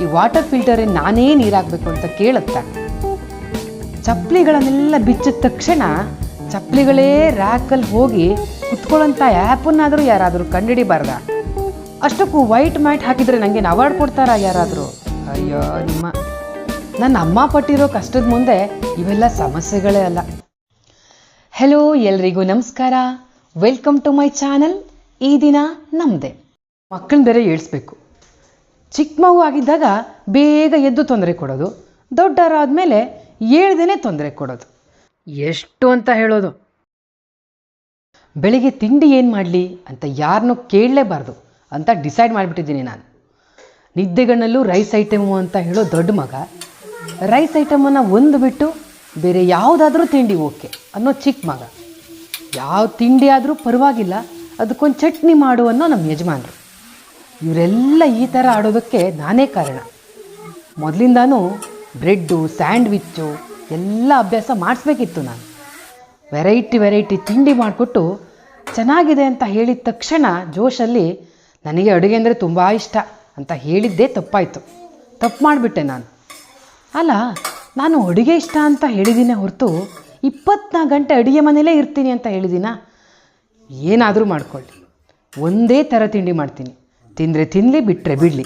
ಈ water filter ನಾನೇ ನೀರಾಗಬೇಕು ಅಂತ ಕೇಳುತ್ತಾ. ಚಪ್ಪಲಿಗಳನ್ನೆಲ್ಲ ಬಿಚ್ಚಿದ ತಕ್ಷಣ ಚಪ್ಪಲಿಗಳೇ ರ್ಯಾಕಲ್ಲಿ ಹೋಗಿ ಕುತ್ಕೊಳ್ಳೋಂಥ ಆ್ಯಪನ್ನಾದರೂ ಯಾರಾದರೂ ಕಂಡುಹಿಡಿಬಾರ್ದ? ಅಷ್ಟಕ್ಕೂ ವೈಟ್ ಮ್ಯಾಟ್ ಹಾಕಿದರೆ ನನಗೆ ಅವಾರ್ಡ್ ಕೊಡ್ತಾರಾ ಯಾರಾದರೂ? ಅಯ್ಯೋ, ನಿಮ್ಮ ನನ್ನ ಅಮ್ಮ ಪಟ್ಟಿರೋ ಕಷ್ಟದ ಮುಂದೆ ಇವೆಲ್ಲ ಸಮಸ್ಯೆಗಳೇ ಅಲ್ಲ. ಹೆಲೋ ಎಲ್ರಿಗೂ ನಮಸ್ಕಾರ. ವೆಲ್ಕಮ್ ಟು ಮೈ ಚಾನಲ್ ಈ ದಿನ ನಮ್ಮದೇ ಮಕ್ಕಳನ್ನ ಬೇರೆ ಏಳಿಸ್ಬೇಕು. ಚಿಕ್ಕ ಮಗು ಆಗಿದ್ದಾಗ ಬೇಗ ಎದ್ದು ತೊಂದರೆ ಕೊಡೋದು ದೊಡ್ಡವರಾದ್ಮೇಲೆ ಏಳ್ದೇ ತೊಂದರೆ ಕೊಡೋದು. ಎಷ್ಟು ಅಂತ ಹೇಳೋದು. ಬೆಳಿಗ್ಗೆ ತಿಂಡಿ ಏನು ಮಾಡಲಿ ಅಂತ ಯಾರನ್ನೂ ಕೇಳಲೇಬಾರ್ದು ಅಂತ ಡಿಸೈಡ್ ಮಾಡಿಬಿಟ್ಟಿದ್ದೀನಿ ನಾನು. ನಿದ್ದೆಗಣ್ಣಲ್ಲೂ ರೈಸ್ ಐಟಮು ಅಂತ ಹೇಳೋ ದೊಡ್ಡ ಮಗ ರೈಸ್ ಐಟಮನ್ನು ಒಂದು ಬಿಟ್ಟು ಬೇರೆ ಯಾವುದಾದ್ರೂ ತಿಂಡಿ ಓಕೆ ಅನ್ನೋ ಚಿಕ್ಕ ಮಗ. ಯಾವ ತಿಂಡಿ ಆದರೂ ಪರವಾಗಿಲ್ಲ ಅದಕ್ಕೊಂದು ಚಟ್ನಿ ಮಾಡು ಅನ್ನೋ ನಮ್ಮ ಯಜಮಾನರು. ಇವರೆಲ್ಲ ಈ ಥರ ಆಡೋದಕ್ಕೆ ನಾನೇ ಕಾರಣ. ಮೊದಲಿಂದಾನು ಬ್ರೆಡ್ಡು, ಸ್ಯಾಂಡ್ವಿಚ್ಚು, ಎಲ್ಲ ಅಭ್ಯಾಸ ಮಾಡಿಸ್ಬೇಕಿತ್ತು ನಾನು. ವೆರೈಟಿ ವೆರೈಟಿ ತಿಂಡಿ ಮಾಡಿಕೊಟ್ಟು ಚೆನ್ನಾಗಿದೆ ಅಂತ ಹೇಳಿದ ತಕ್ಷಣ ಜೋಶಲ್ಲಿ, ನನಗೆ ಅಡುಗೆ ಅಂದರೆ ತುಂಬ ಇಷ್ಟ ಅಂತ ಹೇಳಿದ್ದೇ ತಪ್ಪಾಯಿತು. ತಪ್ಪು ಮಾಡಿಬಿಟ್ಟೆ ನಾನು. ಅಲ್ಲ, ನಾನು ಅಡುಗೆ ಇಷ್ಟ ಅಂತ ಹೇಳಿದ್ದೀನಿ ಹೊರತು ಇಪ್ಪತ್ನಾಲ್ಕು ಗಂಟೆ ಅಡುಗೆ ಮನೇಲೇ ಇರ್ತೀನಿ ಅಂತ ಹೇಳಿದ್ದೀನ ಏನಾದರೂ ಮಾಡ್ಕೊಳ್ಳಿ. ಒಂದೇ ಥರ ತಿಂಡಿ ಮಾಡ್ತೀನಿ. ತಿಂದರೆ ತಿನ್ನಲಿ ಬಿಟ್ಟರೆ ಬಿಡಲಿ.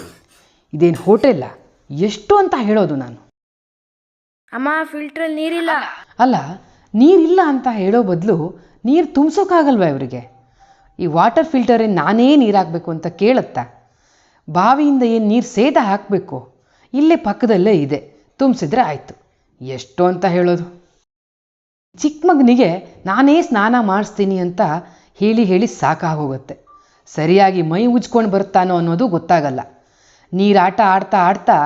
ಇದೇನು ಹೋಟೆಲ್ಲ? ಎಷ್ಟು ಅಂತ ಹೇಳೋದು ನಾನು. ಅಮ್ಮ ಫಿಲ್ಟ್ರಲ್ಲಿ ನೀರಿಲ್ಲ. ಅಲ್ಲ ನೀರಿಲ್ಲ ಅಂತ ಹೇಳೋ ಬದಲು ನೀರು ತುಂಬಿಸೋಕ್ಕಾಗಲ್ವಾ ಇವರಿಗೆ? ಈ ವಾಟರ್ ಫಿಲ್ಟರೇ ನಾನೇ ನೀರು ಹಾಕಬೇಕು ಅಂತ ಕೇಳುತ್ತಾ? ಬಾವಿಯಿಂದ ಏನು ನೀರು ಸೇದ ಹಾಕಬೇಕು? ಇಲ್ಲೇ ಪಕ್ಕದಲ್ಲೇ ಇದೆ. ತುಂಬಿಸಿದ್ರೆ ಆಯಿತು. ಎಷ್ಟು ಅಂತ ಹೇಳೋದು? ಚಿಕ್ಕ ಮಗನಿಗೆ ನಾನೇ ಸ್ನಾನ ಮಾಡಿಸ್ತೀನಿ ಅಂತ ಹೇಳಿ ಹೇಳಿ ಸಾಕಾಗೋಗುತ್ತೆ. ಸರಿಯಾಗಿ ಮೈ ಉಜ್ಕೊಂಡು ಬರ್ತಾನೋ ಅನ್ನೋದು ಗೊತ್ತಾಗಲ್ಲ. ನೀರಾಟ ಆಡ್ತಾ ಆಡ್ತಾ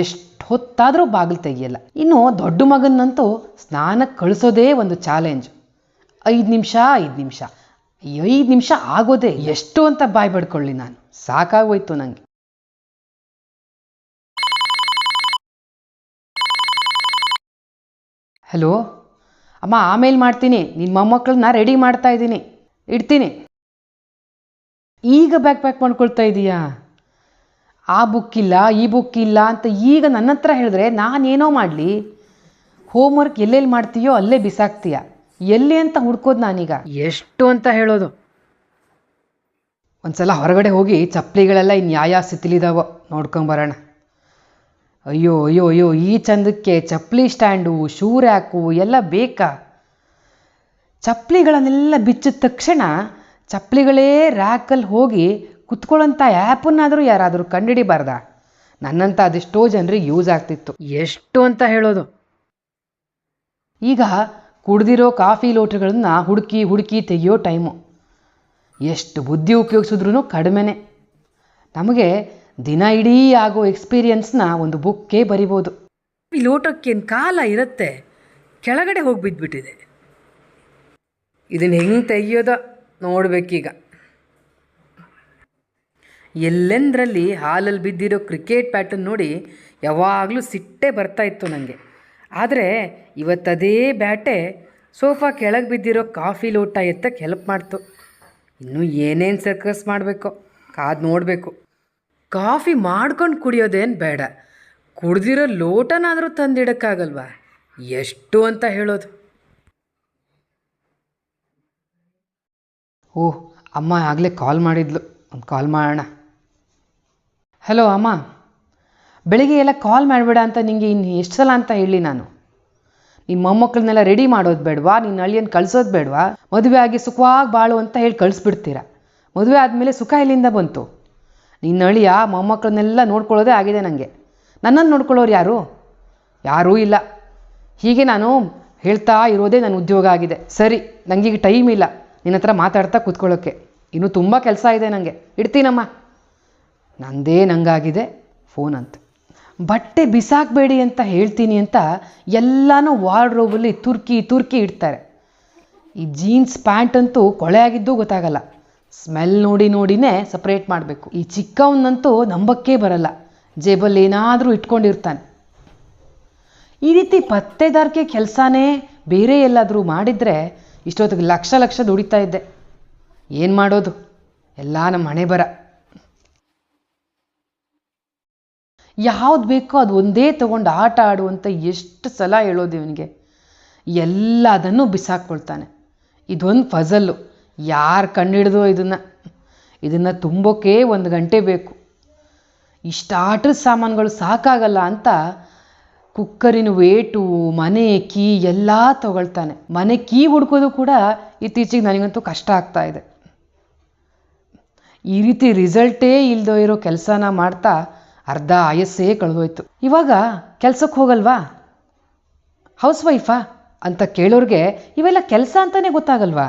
ಎಷ್ಟು ಹೊತ್ತಾದರೂ ಬಾಗಿಲು ತೆಗಿಯಲ್ಲ. ಇನ್ನು ದೊಡ್ಡ ಮಗನಂತೂ ಸ್ನಾನಕ್ಕೆ ಕಳಿಸೋದೇ ಒಂದು ಚಾಲೆಂಜ್ ಐದು ನಿಮಿಷ ಐದು ನಿಮಿಷ. ಐದು ನಿಮಿಷ ಆಗೋದೇ ಎಷ್ಟು ಅಂತ ಬಾಯ್ ಬಡ್ಕೊಳ್ಳಿ ನಾನು. ಸಾಕಾಗೋಯ್ತು ನನಗೆ ಹಲೋ ಅಮ್ಮ ಆಮೇಲೆ ಮಾಡ್ತೀನಿ. ನಿನ್ನ ಮೊಮ್ಮಕ್ಕಳನ್ನ ರೆಡಿ ಮಾಡ್ತಾ ಇದ್ದೀನಿ. ಇಡ್ತೀನಿ. ಈಗ ಬ್ಯಾಕ್ ಪ್ಯಾಕ್ ಮಾಡ್ಕೊಳ್ತಾ ಇದೀಯಾ? ಆ ಬುಕ್ ಇಲ್ಲ ಈ ಬುಕ್ ಇಲ್ಲ ಅಂತ ಈಗ ನನ್ನ ಹತ್ರ ಹೇಳಿದ್ರೆ ನಾನೇನೋ ಮಾಡಲಿ? ಹೋಮ್ವರ್ಕ್ ಎಲ್ಲೆಲ್ಲಿ ಮಾಡ್ತೀಯೋ ಅಲ್ಲೇ ಬಿಸಾಕ್ತೀಯ. ಎಲ್ಲಿ ಅಂತ ಹುಡ್ಕೋದು ನಾನೀಗ. ಎಷ್ಟು ಅಂತ ಹೇಳೋದು. ಒಂದ್ಸಲ ಹೊರಗಡೆ ಹೋಗಿ ಚಪ್ಪಲಿಗಳೆಲ್ಲ ಇನ್ನು ಯಾವ ಸ್ಥಿತಿಲಿದಾವೋ ನೋಡ್ಕೊಂಬರೋಣ. ಅಯ್ಯೋ ಅಯ್ಯೋ ಅಯ್ಯೋ ಈ ಚಂದಕ್ಕೆ ಚಪ್ಪಲಿ ಸ್ಟ್ಯಾಂಡು ಶೂ ರ್ಯಾಕು ಎಲ್ಲ ಬೇಕಾ? ಚಪ್ಪಲಿಗಳನ್ನೆಲ್ಲ ಬಿಚ್ಚಿದ ತಕ್ಷಣ ಚಪ್ಪಲಿಗಳೇ ರ್ಯಾಕಲ್ಲಿ ಹೋಗಿ ಕುತ್ಕೊಳ್ಳೋಂಥ ಆ್ಯಪನ್ನಾದರೂ ಯಾರಾದರೂ ಕಂಡುಹಿಡಿಬಾರ್ದ? ನನ್ನಂಥ ಅದೆಷ್ಟೋ ಜನರಿಗೆ ಯೂಸ್ ಆಗ್ತಿತ್ತು. ಎಷ್ಟು ಅಂತ ಹೇಳೋದು. ಈಗ ಕುಡ್ದಿರೋ ಕಾಫಿ ಲೋಟಗಳನ್ನ ಹುಡುಕಿ ಹುಡುಕಿ ತೆಗೆಯೋ ಟೈಮು. ಎಷ್ಟು ಬುದ್ಧಿ ಉಪಯೋಗಿಸಿದ್ರೂ ಕಡಿಮೆನೆ. ನಮಗೆ ದಿನ ಇಡೀ ಆಗೋ ಎಕ್ಸ್ಪೀರಿಯನ್ಸ್ನ ಒಂದು ಬುಕ್ಕೇ ಬರಿಬೋದು. ಈ ಲೋಟಕ್ಕೇನು ಕಾಲ ಇರುತ್ತೆ. ಕೆಳಗಡೆ ಹೋಗಿ ಬಿದ್ದುಬಿಟ್ಟಿದೆ ಇದನ್ನು ಹೆಂಗೆ ತೆಗಿಯೋದೋ? ನೋಡ್ಬೇಕೀಗ. ಎಲ್ಲೆಂದರಲ್ಲಿ ಹಾಲಲ್ಲಿ ಬಿದ್ದಿರೋ ಕ್ರಿಕೆಟ್ ಬ್ಯಾಟನ್ನು ನೋಡಿ ಯಾವಾಗಲೂ ಸಿಟ್ಟೆ ಬರ್ತಾ ಇತ್ತು ನನಗೆ ಆದರೆ ಇವತ್ತದೇ ಬ್ಯಾಟೆ ಸೋಫಾ ಕೆಳಗೆ ಬಿದ್ದಿರೋ ಕಾಫಿ ಲೋಟ ಎತ್ತಕ್ಕೆ ಹೆಲ್ಪ್ ಮಾಡ್ತು. ಇನ್ನೂ ಏನೇನು ಸರ್ಕಸ್ ಮಾಡಬೇಕು, ಕಾದು ನೋಡಬೇಕು. ಕಾಫಿ ಮಾಡ್ಕೊಂಡು ಕುಡಿಯೋದೇನು ಬೇಡ. ಕುಡ್ದಿರೋ ಲೋಟನಾದರೂ ತಂದಿಡೋಕ್ಕಾಗಲ್ವಾ? ಎಷ್ಟು ಅಂತ ಹೇಳೋದು. ಓಹ್, ಅಮ್ಮ ಆಗಲೇ ಕಾಲ್ ಮಾಡಿದ್ಲು. ಒಂದು ಕಾಲ್ ಮಾಡೋಣ. ಹಲೋ ಅಮ್ಮ. ಬೆಳಿಗ್ಗೆ ಎಲ್ಲ ಕಾಲ್ ಮಾಡಬೇಡ ಅಂತ ನಿಂಗೆ ಇನ್ನು ಎಷ್ಟು ಸಲ ಅಂತ ಹೇಳಿ ನಾನು. ನಿಮ್ಮ ಮೊಮ್ಮಕ್ಕಳನ್ನೆಲ್ಲ ರೆಡಿ ಮಾಡೋದು ಬೇಡವಾ? ನಿನ್ನ ಹಳ್ಳಿಯನ್ನು ಕಳಿಸೋದು ಬೇಡವಾ? ಮದುವೆ ಆಗಿ ಸುಖವಾಗಿ ಬಾಳು ಅಂತ ಹೇಳಿ ಕಳಿಸ್ಬಿಡ್ತೀರಾ? ಮದುವೆ ಆದಮೇಲೆ ಸುಖ ಇಲ್ಲಿಂದ ಬಂತು? ನಿನ್ನ ಅಳಿಯ ಮೊಮ್ಮಕ್ಕಳನ್ನೆಲ್ಲ ನೋಡ್ಕೊಳ್ಳೋದೇ ಆಗಿದೆ ನನಗೆ ನನ್ನನ್ನು ನೋಡ್ಕೊಳ್ಳೋರು ಯಾರು? ಯಾರೂ ಇಲ್ಲ. ಹೀಗೆ ನಾನು ಹೇಳ್ತಾ ಇರೋದೇ ನನ್ನ ಉದ್ಯೋಗ ಆಗಿದೆ. ಸರಿ ನನಗೀಗ ಟೈಮ್ ಇಲ್ಲ. ನಿನ್ನ ಹತ್ರ ಮಾತಾಡ್ತಾ ಕೂತ್ಕೊಳ್ಳೋಕ್ಕೆ ಇನ್ನೂ ತುಂಬ ಕೆಲಸ ಇದೆ ನನಗೆ ಇಡ್ತೀನಮ್ಮ. ನಂದೇ ನಂಗಾಗಿದೆ ಫೋನ್ ಅಂತ. ಬಟ್ಟೆ ಬಿಸಾಕಬೇಡಿ ಅಂತ ಹೇಳ್ತೀನಿ ಅಂತ ಎಲ್ಲನೂ ವಾರ್ಡ್ರೋಬಲ್ಲಿ ತುರ್ಕಿ ತುರ್ಕಿ ಇಡ್ತಾರೆ. ಈ ಜೀನ್ಸ್ ಪ್ಯಾಂಟ್ ಅಂತೂ ಕೊಳೆ ಆಗಿದ್ದು ಗೊತ್ತಾಗಲ್ಲ. ಸ್ಮೆಲ್ ನೋಡಿ ನೋಡಿನೇ ಸಪ್ರೇಟ್ ಮಾಡಬೇಕು. ಈ ಚಿಕ್ಕವನ್ನಂತೂ ನಂಬಕ್ಕೆ ಬರಲ್ಲ. ಜೇಬಲ್ಲಿ ಏನಾದರೂ ಇಟ್ಕೊಂಡಿರ್ತಾನೆ. ಈ ರೀತಿ ಪತ್ತೆದಾರಿಕೆ ಕೆಲಸನೇ ಬೇರೆ ಎಲ್ಲಾದರೂ ಮಾಡಿದರೆ ಇಷ್ಟೊತ್ತಿಗೆ ಲಕ್ಷ ಲಕ್ಷ ದುಡಿತಾ ಇದ್ದೆ. ಏನು ಮಾಡೋದು? ಎಲ್ಲ ನಮ್ಮ ಹಣೆ ಬರ. ಯಾವ್ದು ಬೇಕೋ ಅದು ಒಂದೇ ತೊಗೊಂಡು ಆಟ ಆಡುವಂತ ಎಷ್ಟು ಸಲ ಹೇಳೋದು ಇವನಿಗೆ. ಎಲ್ಲದನ್ನು ಬಿಸಾಕ್ಕೊಳ್ತಾನೆ. ಇದೊಂದು ಫಜಲ್ಲು ಯಾರು ಕಂಡಿಡ್ದೋ ಇದನ್ನು? ಇದನ್ನು ತುಂಬೋಕೆ ಒಂದು ಗಂಟೆ ಬೇಕು. ಇಷ್ಟು ಆಟದ ಸಾಮಾನುಗಳು ಸಾಕಾಗಲ್ಲ ಅಂತ ಕುಕ್ಕರಿನ ವೇಟು, ಮನೆ ಕೀ ಎಲ್ಲ ತಗೊಳ್ತಾನೆ. ಮನೆ ಕೀ ಹುಡ್ಕೋದು ಕೂಡ ಇತ್ತೀಚೆಗೆ ನನಗಂತೂ ಕಷ್ಟ ಆಗ್ತಾ ಇದೆ. ಈ ರೀತಿ ರಿಸಲ್ಟೇ ಇಲ್ದೋ ಇರೋ ಕೆಲಸನ ಮಾಡ್ತಾ ಅರ್ಧ ಆಯಸ್ಸೇ ಕಳೆದೋಯ್ತು. ಇವಾಗ ಕೆಲ್ಸಕ್ಕೆ ಹೋಗಲ್ವಾ? ಹೌಸ್ ವೈಫಾ ಅಂತ ಕೇಳೋರಿಗೆ ಇವೆಲ್ಲ ಕೆಲಸ ಅಂತಲೇ ಗೊತ್ತಾಗಲ್ವಾ?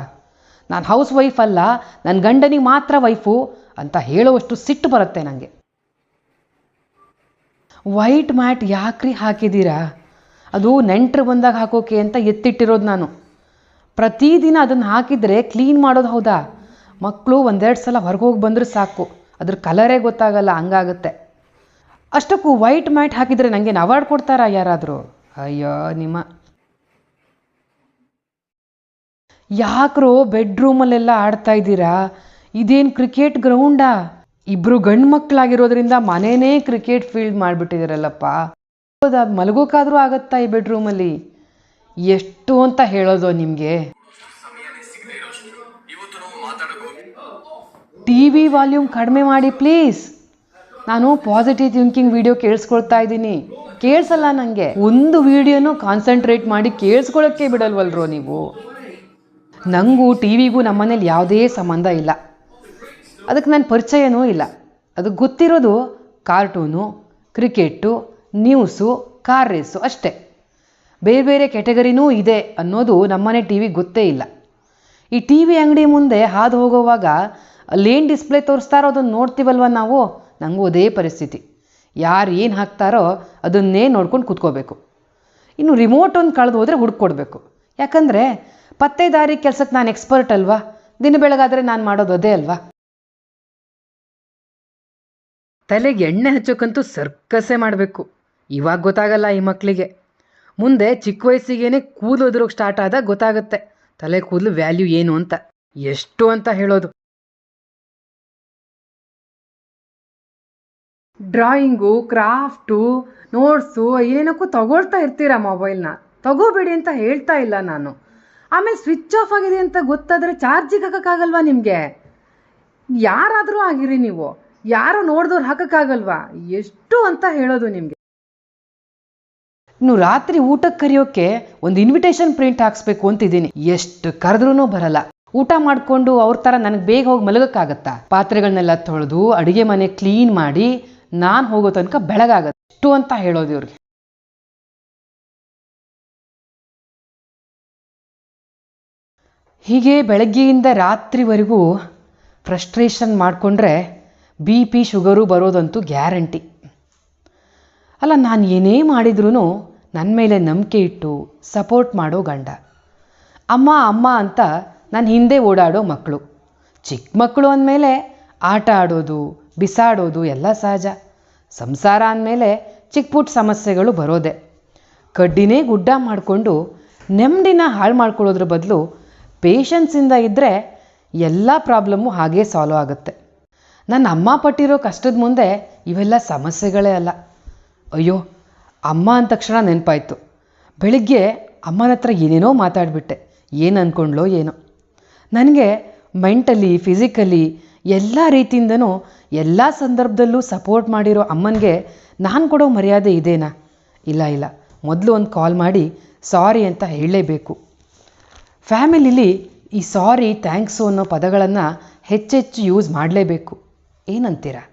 ನಾನು ಹೌಸ್ ವೈಫ್ ಅಲ್ಲ ನನ್ನ ಗಂಡನಿಗೆ ಮಾತ್ರ ವೈಫು ಅಂತ ಹೇಳುವಷ್ಟು ಸಿಟ್ಟು ಬರುತ್ತೆ ನನಗೆ ವೈಟ್ ಮ್ಯಾಟ್ ಯಾಕ್ರಿ ಹಾಕಿದ್ದೀರಾ? ಅದು ನೆಂಟರು ಬಂದಾಗ ಹಾಕೋಕೆ ಅಂತ ಎತ್ತಿಟ್ಟಿರೋದು ನಾನು. ಪ್ರತಿದಿನ ಅದನ್ನು ಹಾಕಿದರೆ ಕ್ಲೀನ್ ಮಾಡೋದು ಹೌದಾ? ಮಕ್ಕಳು ಒಂದೆರಡು ಸಲ ಹೊರಗೆ ಹೋಗಿ ಬಂದರೆ ಸಾಕು. ಅದ್ರ ಕಲರೇ ಗೊತ್ತಾಗಲ್ಲ, ಹಂಗಾಗುತ್ತೆ. ಅಷ್ಟಕ್ಕೂ ವೈಟ್ ಮ್ಯಾಟ್ ಹಾಕಿದರೆ ನನಗೆ ಅವಾರ್ಡ್ ಕೊಡ್ತಾರಾ ಯಾರಾದರೂ? ಅಯ್ಯೋ, ನಿಮ್ಮ. ಯಾಕ್ರೋ ಬೆಡ್ರೂಮಲ್ಲೆಲ್ಲ ಆಡ್ತಾ ಇದ್ದೀರಾ? ಇದೇನು ಕ್ರಿಕೆಟ್ ಗ್ರೌಂಡಾ? ಇಬ್ರು ಗಂಡು ಮಕ್ಕಳಾಗಿರೋದ್ರಿಂದ ಮನೇನೇ ಕ್ರಿಕೆಟ್ ಫೀಲ್ಡ್ ಮಾಡಿಬಿಟ್ಟಿದ್ದೀರಲ್ಲಪ್ಪ ಹೌದಾ ಆಗತ್ತಾ ಈ ಬೆಡ್ರೂಮಲ್ಲಿ? ಎಷ್ಟು ಅಂತ ಹೇಳೋದು ನಿಮಗೆ? ಟಿ ವಿ ವಾಲ್ಯೂಮ್ ಕಡಿಮೆ ಮಾಡಿ ಪ್ಲೀಸ್. ನಾನು ಪಾಸಿಟಿವ್ ಥಿಂಕಿಂಗ್ ವಿಡಿಯೋ ಕೇಳಿಸ್ಕೊಳ್ತಾ ಇದ್ದೀನಿ. ಕೇಳಿಸಲ್ಲ ನನಗೆ ಒಂದು ವಿಡಿಯೋನೂ ಕಾನ್ಸಂಟ್ರೇಟ್ ಮಾಡಿ ಕೇಳಿಸ್ಕೊಳ್ಳೋಕ್ಕೆ ಬಿಡಲ್ವಲ್ರೋ ನೀವು? ನನಗೂ ಟಿ ವಿಗೂ ನಮ್ಮನೇಲಿ ಯಾವುದೇ ಸಂಬಂಧ ಇಲ್ಲ. ಅದಕ್ಕೆ ನನ್ನ ಪರಿಚಯನೂ ಇಲ್ಲ. ಅದಕ್ಕೆ ಗೊತ್ತಿರೋದು cartoon, cricket, news, car race ಅಷ್ಟೇ. ಬೇರೆ ಬೇರೆ ಕೆಟಗರಿನೂ ಇದೆ ಅನ್ನೋದು ನಮ್ಮನೆ ಟಿ ವಿ ಗೊತ್ತೇ ಇಲ್ಲ. ಈ ಟಿ ವಿ ಅಂಗಡಿ ಮುಂದೆ ಹಾದು ಹೋಗುವಾಗ ಅಲ್ಲೇನು ಡಿಸ್ಪ್ಲೇ ತೋರಿಸ್ತಾರೋ ಅದನ್ನು ನೋಡ್ತೀವಲ್ವ ನಾವು? ನನಗೂ ಅದೇ ಪರಿಸ್ಥಿತಿ. ಯಾರು ಏನು ಹಾಕ್ತಾರೋ ಅದನ್ನೇ ನೋಡ್ಕೊಂಡು ಕೂತ್ಕೋಬೇಕು. ಇನ್ನು ರಿಮೋಟ್ ಒಂದು ಕಳೆದು ಹೋದರೆ ಹುಡ್ಕೊಡ್ಬೇಕು ಯಾಕಂದರೆ ಪತ್ತೆದಾರಿ ಕೆಲಸಕ್ಕೆ ನಾನು ಎಕ್ಸ್ಪರ್ಟ್ ಅಲ್ವಾ? ದಿನ ಬೆಳಗಾದರೆ ನಾನು ಮಾಡೋದು ಅದೇ ಅಲ್ವಾ? ತಲೆಗೆ ಎಣ್ಣೆ ಹಚ್ಚೋಕ್ಕಂತೂ ಸರ್ಕಸೇ ಮಾಡಬೇಕು. ಇವಾಗ ಗೊತ್ತಾಗಲ್ಲ ಈ ಮಕ್ಕಳಿಗೆ ಮುಂದೆ ಚಿಕ್ಕ ವಯಸ್ಸಿಗೇನೆ ಕೂದಲು ಉದುರೋಕೆ ಸ್ಟಾರ್ಟ್ ಆದಾಗ ಗೊತ್ತಾಗುತ್ತೆ. ತಲೆ ಕೂದಲು ವ್ಯಾಲ್ಯೂ ಏನು ಅಂತ. ಎಷ್ಟು ಅಂತ ಹೇಳೋದು. ಡ್ರಾಯಿಂಗು ಕ್ರಾಫ್ಟು ನೋಟ್ಸು ಏನಕ್ಕೂ ತಗೊಳ್ತಾ ಇರ್ತೀರಾ ಮೊಬೈಲ್ನ ತಗೋಬೇಡಿ ಅಂತ ಹೇಳ್ತಾ ಇಲ್ಲ ನಾನು. ಆಮೇಲೆ ಸ್ವಿಚ್ ಆಫ್ ಆಗಿದೆ ಅಂತ ಗೊತ್ತಾದರೆ ಚಾರ್ಜಿಗೆ ಹಾಕೋಕ್ಕಾಗಲ್ವಾ ನಿಮಗೆ? ಯಾರಾದರೂ ಆಗಿರಿ ನೀವು. ಯಾರೋ ನೋಡಿದವ್ರು ಹಾಕಕ್ಕಾಗಲ್ವಾ? ಎಷ್ಟು ಅಂತ ಹೇಳೋದು ನಿಮಗೆ. ಇನ್ನು ರಾತ್ರಿ ಊಟಕ್ಕೆ ಕರೆಯೋಕೆ ಒಂದು ಇನ್ವಿಟೇಷನ್ ಪ್ರಿಂಟ್ ಹಾಕ್ಸ್ಬೇಕು ಅಂತಿದ್ದೀನಿ. ಎಷ್ಟು ಕರೆದ್ರೂ ಬರಲ್ಲ. ಊಟ ಮಾಡಿಕೊಂಡು ಅವ್ರ ಥರ ನನಗೆ ಬೇಗ ಹೋಗಿ ಮಲಗಕ್ಕಾಗತ್ತಾ? ಪಾತ್ರೆಗಳನ್ನೆಲ್ಲ ತೊಳೆದು ಅಡುಗೆ ಮನೆ ಕ್ಲೀನ್ ಮಾಡಿ ನಾನು ಹೋಗೋ ತನಕ ಬೆಳಗಾಗತ್ತೆ. ಎಷ್ಟು ಅಂತ ಹೇಳೋದು ಇವ್ರಿಗೆ. ಹೀಗೆ ಬೆಳಗ್ಗೆಯಿಂದ ರಾತ್ರಿವರೆಗೂ ಫ್ರಸ್ಟ್ರೇಷನ್ ಮಾಡಿಕೊಂಡ್ರೆ ಬಿ ಪಿ ಶುಗರು ಬರೋದಂತೂ ಗ್ಯಾರಂಟಿ. ಅಲ್ಲ, ನಾನು ಏನೇ ಮಾಡಿದ್ರೂ ನನ್ನ ಮೇಲೆ ನಂಬಿಕೆ ಇಟ್ಟು ಸಪೋರ್ಟ್ ಮಾಡೋ ಗಂಡ. ಅಮ್ಮ ಅಮ್ಮ ಅಂತ ನನ್ನ ಹಿಂದೆ ಓಡಾಡೋ ಮಕ್ಕಳು ಚಿಕ್ಕ ಮಕ್ಕಳು ಅಂದಮೇಲೆ ಆಟ ಆಡೋದು, ಬಿಸಾಡೋದು ಎಲ್ಲ ಸಹಜ. ಸಂಸಾರ ಅಂದಮೇಲೆ ಚಿಕ್ಕ ಪುಟ್ಟ ಸಮಸ್ಯೆಗಳು ಬರೋದೆ. ಕಡ್ಡಿನೇ ಗುಡ್ಡ ಮಾಡಿಕೊಂಡು ನೆಮ್ಮದಿನ ಹಾಳು ಮಾಡ್ಕೊಳ್ಳೋದ್ರ ಬದಲು ಪೇಷನ್ಸಿಂದ ಇದ್ದರೆ ಎಲ್ಲ ಪ್ರಾಬ್ಲಮ್ಮು ಹಾಗೇ ಸಾಲ್ವ್ ಆಗುತ್ತೆ. ನನ್ನ ಅಮ್ಮ ಪಟ್ಟಿರೋ ಕಷ್ಟದ ಮುಂದೆ ಇವೆಲ್ಲ ಸಮಸ್ಯೆಗಳೇ ಅಲ್ಲ. ಅಯ್ಯೋ, ಅಮ್ಮ ಅಂದ ತಕ್ಷಣ ನೆನಪಾಯ್ತು. ಬೆಳಿಗ್ಗೆ ಅಮ್ಮನ ಹತ್ರ ಏನೇನೋ ಮಾತಾಡಿಬಿಟ್ಟೆ. ಏನು ಅಂದ್ಕೊಂಡ್ಲೋ ಏನೋ. ನನಗೆ ಮೆಂಟಲಿ, ಫಿಸಿಕಲಿ ಎಲ್ಲ ರೀತಿಯಿಂದನೂ ಎಲ್ಲ ಸಂದರ್ಭದಲ್ಲೂ ಸಪೋರ್ಟ್ ಮಾಡಿರೋ ಅಮ್ಮನಿಗೆ ನಾನು ಕೊಡೋ ಮರ್ಯಾದೆ ಇದೇನಾ? ಇಲ್ಲ ಇಲ್ಲ. ಮೊದಲು ಒಂದು ಕಾಲ್ ಮಾಡಿ ಸಾರಿ ಅಂತ ಹೇಳಲೇಬೇಕು. ಫ್ಯಾಮಿಲಿಲಿ ಈ ಸಾರಿ ಥ್ಯಾಂಕ್ಸು ಅನ್ನೋ ಪದಗಳನ್ನು ಹೆಚ್ಚೆಚ್ಚು ಯೂಸ್ ಮಾಡಲೇಬೇಕು. ಏನಂತೀರಾ